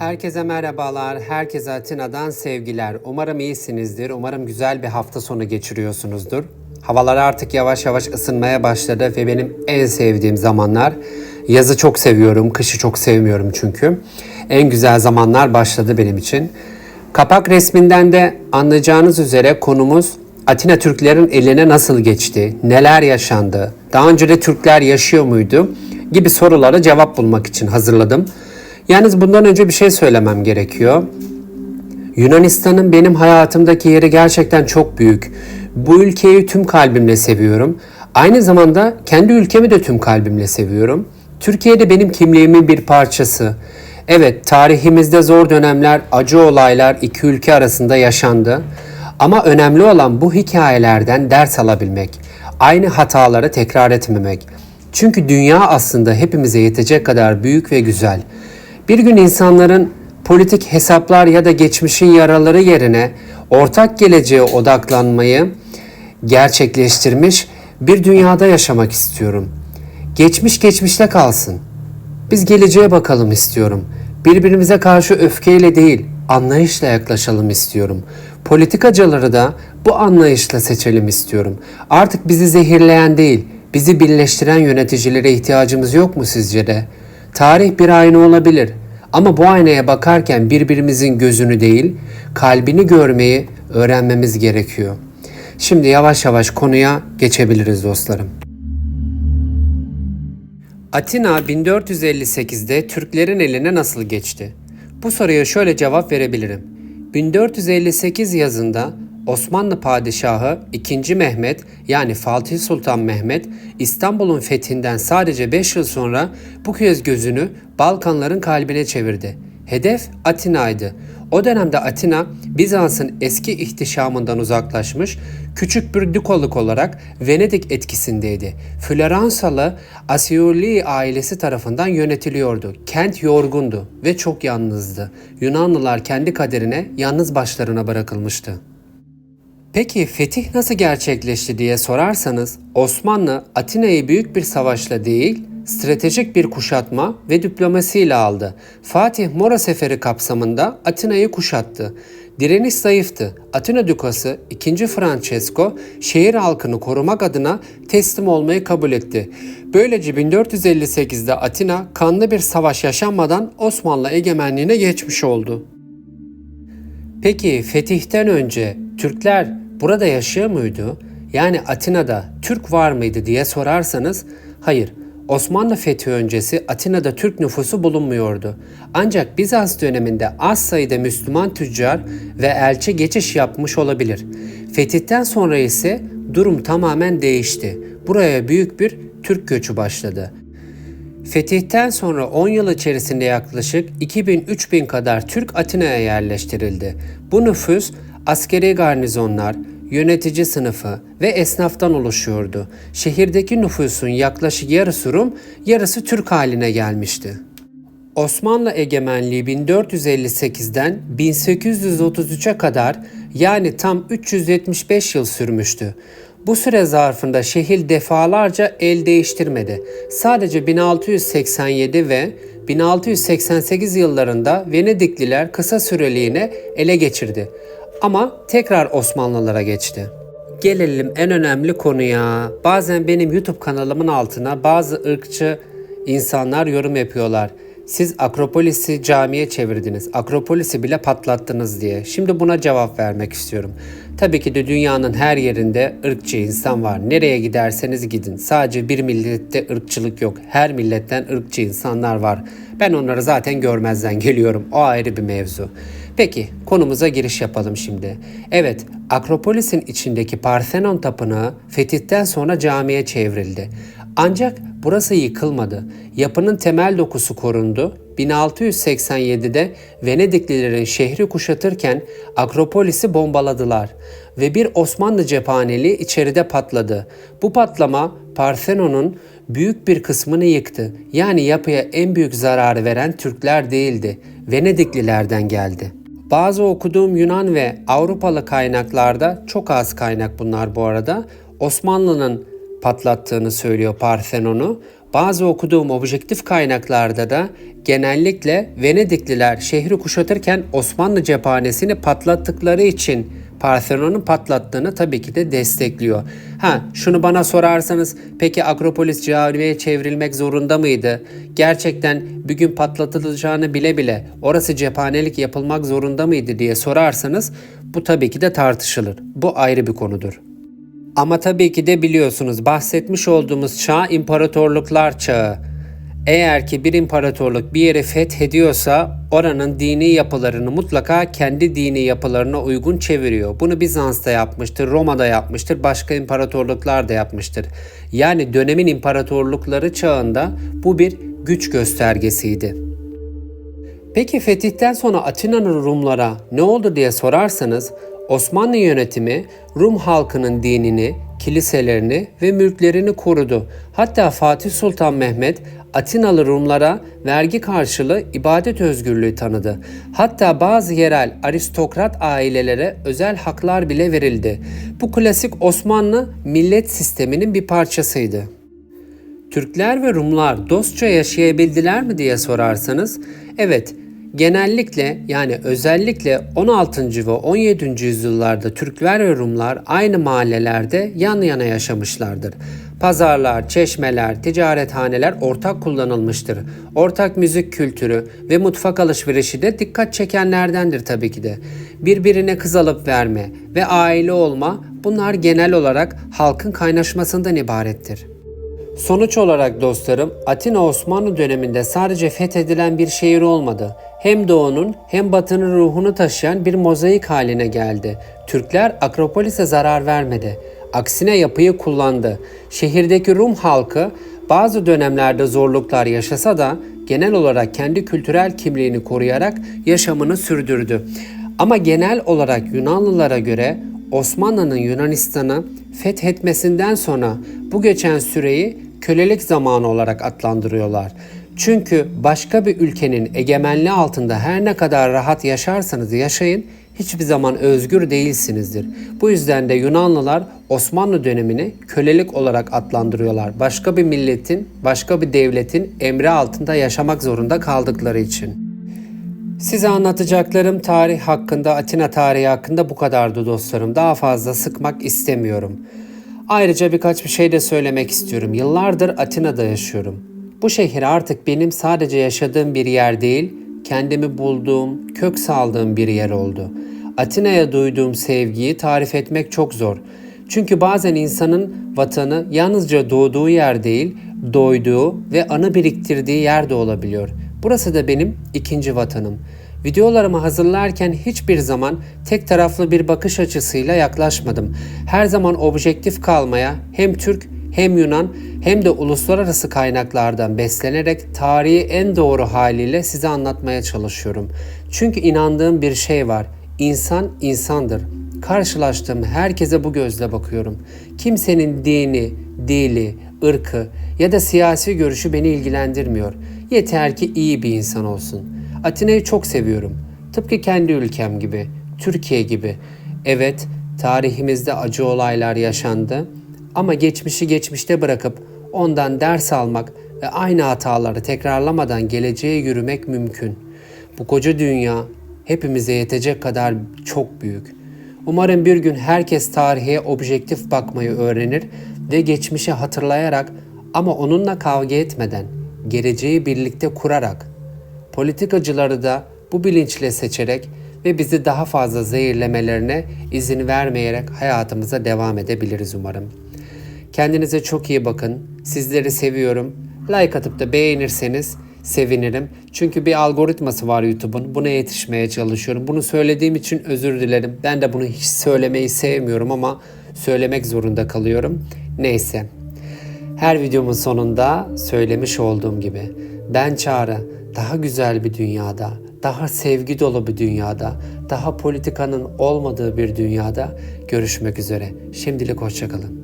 Herkese merhabalar, herkese Atina'dan sevgiler. Umarım iyisinizdir, umarım güzel bir hafta sonu geçiriyorsunuzdur. Havalar artık yavaş yavaş ısınmaya başladı ve benim en sevdiğim zamanlar. Yazı çok seviyorum, kışı çok sevmiyorum çünkü. En güzel zamanlar başladı benim için. Kapak resminden de anlayacağınız üzere konumuz Atina Türklerin eline nasıl geçti, neler yaşandı, daha önce de Türkler yaşıyor muydu gibi sorulara cevap bulmak için hazırladım. Yalnız bundan önce bir şey söylemem gerekiyor. Yunanistan'ın benim hayatımdaki yeri gerçekten çok büyük. Bu ülkeyi tüm kalbimle seviyorum. Aynı zamanda kendi ülkemi de tüm kalbimle seviyorum. Türkiye de benim kimliğimin bir parçası. Evet, tarihimizde zor dönemler, acı olaylar iki ülke arasında yaşandı. Ama önemli olan bu hikayelerden ders alabilmek. Aynı hataları tekrar etmemek. Çünkü dünya aslında hepimize yetecek kadar büyük ve güzel. Bir gün insanların politik hesaplar ya da geçmişin yaraları yerine ortak geleceğe odaklanmayı gerçekleştirmiş bir dünyada yaşamak istiyorum. Geçmiş geçmişte kalsın. Biz geleceğe bakalım istiyorum. Birbirimize karşı öfkeyle değil, anlayışla yaklaşalım istiyorum. Politikacıları da bu anlayışla seçelim istiyorum. Artık bizi zehirleyen değil, bizi birleştiren yöneticilere ihtiyacımız yok mu sizce de? Tarih bir ayna olabilir ama bu aynaya bakarken birbirimizin gözünü değil, kalbini görmeyi öğrenmemiz gerekiyor. Şimdi yavaş yavaş konuya geçebiliriz dostlarım. Atina 1458'de Türklerin eline nasıl geçti? Bu soruya şöyle cevap verebilirim. 1458 yazında Osmanlı Padişahı 2. Mehmet yani Fatih Sultan Mehmet İstanbul'un fethinden sadece 5 yıl sonra bu kez gözünü Balkanların kalbine çevirdi. Hedef Atina'ydı. O dönemde Atina Bizans'ın eski ihtişamından uzaklaşmış, küçük bir dükoluk olarak Venedik etkisindeydi. Floransalı Asioli ailesi tarafından yönetiliyordu. Kent yorgundu ve çok yalnızdı. Yunanlılar kendi kaderine yalnız başlarına bırakılmıştı. Peki fetih nasıl gerçekleşti diye sorarsanız Osmanlı Atina'yı büyük bir savaşla değil, stratejik bir kuşatma ve diplomasiyle aldı. Fatih Mora Seferi kapsamında Atina'yı kuşattı. Direniş zayıftı. Atina Dükası 2. Francesco şehir halkını korumak adına teslim olmayı kabul etti. Böylece 1458'de Atina kanlı bir savaş yaşanmadan Osmanlı egemenliğine geçmiş oldu. Peki fetihten önce Türkler burada yaşıyor muydu? Yani Atina'da Türk var mıydı diye sorarsanız hayır. Osmanlı fethi öncesi Atina'da Türk nüfusu bulunmuyordu. Ancak Bizans döneminde az sayıda Müslüman tüccar ve elçi geçiş yapmış olabilir. Fetihten sonra ise durum tamamen değişti. Buraya büyük bir Türk göçü başladı. Fetihten sonra 10 yıl içerisinde yaklaşık 2000-3000 kadar Türk Atina'ya yerleştirildi. Bu nüfus askeri garnizonlar, yönetici sınıfı ve esnaftan oluşuyordu. Şehirdeki nüfusun yaklaşık yarısı Rum, yarısı Türk haline gelmişti. Osmanlı egemenliği 1458'den 1833'e kadar yani tam 375 yıl sürmüştü. Bu süre zarfında şehir defalarca el değiştirmedi. Sadece 1687 ve 1688 yıllarında Venedikliler kısa süreliğine ele geçirdi. Ama tekrar Osmanlılara geçti. Gelelim en önemli konuya. Bazen benim YouTube kanalımın altına bazı ırkçı insanlar yorum yapıyorlar. Siz Akropolis'i camiye çevirdiniz. Akropolis'i bile patlattınız diye. Şimdi buna cevap vermek istiyorum. Tabii ki de dünyanın her yerinde ırkçı insan var. Nereye giderseniz gidin. Sadece bir millette ırkçılık yok. Her milletten ırkçı insanlar var. Ben onları zaten görmezden geliyorum. O ayrı bir mevzu. Peki konumuza giriş yapalım şimdi. Evet Akropolis'in içindeki Parthenon tapınağı fetihten sonra camiye çevrildi. Ancak burası yıkılmadı. Yapının temel dokusu korundu. 1687'de Venediklilerin şehri kuşatırken Akropolis'i bombaladılar ve bir Osmanlı cephaneli içeride patladı. Bu patlama Parthenon'un büyük bir kısmını yıktı. Yani yapıya en büyük zararı veren Türkler değildi. Venediklilerden geldi. Bazı okuduğum Yunan ve Avrupalı kaynaklarda çok az kaynak bunlar bu arada. Osmanlı'nın patlattığını söylüyor Parthenon'u. Bazı okuduğum objektif kaynaklarda da genellikle Venedikliler şehri kuşatırken Osmanlı cephanesini patlattıkları için Partenon'un patlattığını tabii ki de destekliyor. Ha şunu bana sorarsanız peki Akropolis camiye çevrilmek zorunda mıydı? Gerçekten bir gün patlatılacağını bile bile orası cephanelik yapılmak zorunda mıydı diye sorarsanız bu tabii ki de tartışılır. Bu ayrı bir konudur. Ama tabii ki de biliyorsunuz bahsetmiş olduğumuz çağ imparatorluklar çağı. Eğer ki bir imparatorluk bir yeri fethediyorsa oranın dini yapılarını mutlaka kendi dini yapılarına uygun çeviriyor. Bunu Bizans'ta yapmıştır, Roma'da yapmıştır, başka imparatorluklar da yapmıştır. Yani dönemin imparatorlukları çağında bu bir güç göstergesiydi. Peki fetihten sonra Atina'nın Rumlara ne oldu diye sorarsanız Osmanlı yönetimi Rum halkının dinini, kiliselerini ve mülklerini korudu. Hatta Fatih Sultan Mehmet Atinalı Rumlara vergi karşılığı ibadet özgürlüğü tanıdı. Hatta bazı yerel aristokrat ailelere özel haklar bile verildi. Bu klasik Osmanlı millet sisteminin bir parçasıydı. Türkler ve Rumlar dostça yaşayabildiler mi diye sorarsanız, evet genellikle yani özellikle 16. ve 17. yüzyıllarda Türkler ve Rumlar aynı mahallelerde yan yana yaşamışlardır. Pazarlar, çeşmeler, ticarethaneler ortak kullanılmıştır. Ortak müzik kültürü ve mutfak alışverişi de dikkat çekenlerdendir tabii ki de. Birbirine kız alıp verme ve aile olma bunlar genel olarak halkın kaynaşmasından ibarettir. Sonuç olarak dostlarım Atina Osmanlı döneminde sadece fethedilen bir şehir olmadı. Hem doğunun hem batının ruhunu taşıyan bir mozaik haline geldi. Türkler Akropolis'e zarar vermedi. Aksine yapıyı kullandı. Şehirdeki Rum halkı bazı dönemlerde zorluklar yaşasa da genel olarak kendi kültürel kimliğini koruyarak yaşamını sürdürdü. Ama genel olarak Yunanlılara göre Osmanlı'nın Yunanistan'ı fethetmesinden sonra bu geçen süreyi kölelik zamanı olarak adlandırıyorlar. Çünkü başka bir ülkenin egemenliği altında her ne kadar rahat yaşarsanız yaşayın hiçbir zaman özgür değilsinizdir. Bu yüzden de Yunanlılar Osmanlı dönemini kölelik olarak adlandırıyorlar. Başka bir milletin, başka bir devletin emri altında yaşamak zorunda kaldıkları için. Size anlatacaklarım tarih hakkında, Atina tarihi hakkında bu kadardı dostlarım. Daha fazla sıkmak istemiyorum. Ayrıca birkaç bir şey de söylemek istiyorum. Yıllardır Atina'da yaşıyorum. Bu şehir artık benim sadece yaşadığım bir yer değil, kendimi bulduğum, kök saldığım bir yer oldu. Atina'ya duyduğum sevgiyi tarif etmek çok zor. Çünkü bazen insanın vatanı yalnızca doğduğu yer değil, doyduğu ve anı biriktirdiği yer de olabiliyor. Burası da benim ikinci vatanım. Videolarımı hazırlarken hiçbir zaman tek taraflı bir bakış açısıyla yaklaşmadım. Her zaman objektif kalmaya hem Türk hem Yunan hem de uluslararası kaynaklardan beslenerek tarihi en doğru haliyle size anlatmaya çalışıyorum. Çünkü inandığım bir şey var. İnsan insandır. Karşılaştığım herkese bu gözle bakıyorum. Kimsenin dini, dili, ırkı ya da siyasi görüşü beni ilgilendirmiyor. Yeter ki iyi bir insan olsun. Atina'yı çok seviyorum. Tıpkı kendi ülkem gibi, Türkiye gibi. Evet, tarihimizde acı olaylar yaşandı ama geçmişi geçmişte bırakıp ondan ders almak ve aynı hataları tekrarlamadan geleceğe yürümek mümkün. Bu koca dünya hepimize yetecek kadar çok büyük. Umarım bir gün herkes tarihe objektif bakmayı öğrenir ve geçmişi hatırlayarak ama onunla kavga etmeden, geleceği birlikte kurarak, politikacıları da bu bilinçle seçerek ve bizi daha fazla zehirlemelerine izin vermeyerek hayatımıza devam edebiliriz umarım. Kendinize çok iyi bakın. Sizleri seviyorum. Like atıp da beğenirseniz sevinirim. Çünkü bir algoritması var YouTube'un. Buna yetişmeye çalışıyorum. Bunu söylediğim için özür dilerim. Ben de bunu hiç söylemeyi sevmiyorum ama söylemek zorunda kalıyorum. Neyse. Her videomun sonunda söylemiş olduğum gibi ben Çağrı daha güzel bir dünyada, daha sevgi dolu bir dünyada, daha politikanın olmadığı bir dünyada görüşmek üzere. Şimdilik hoşçakalın.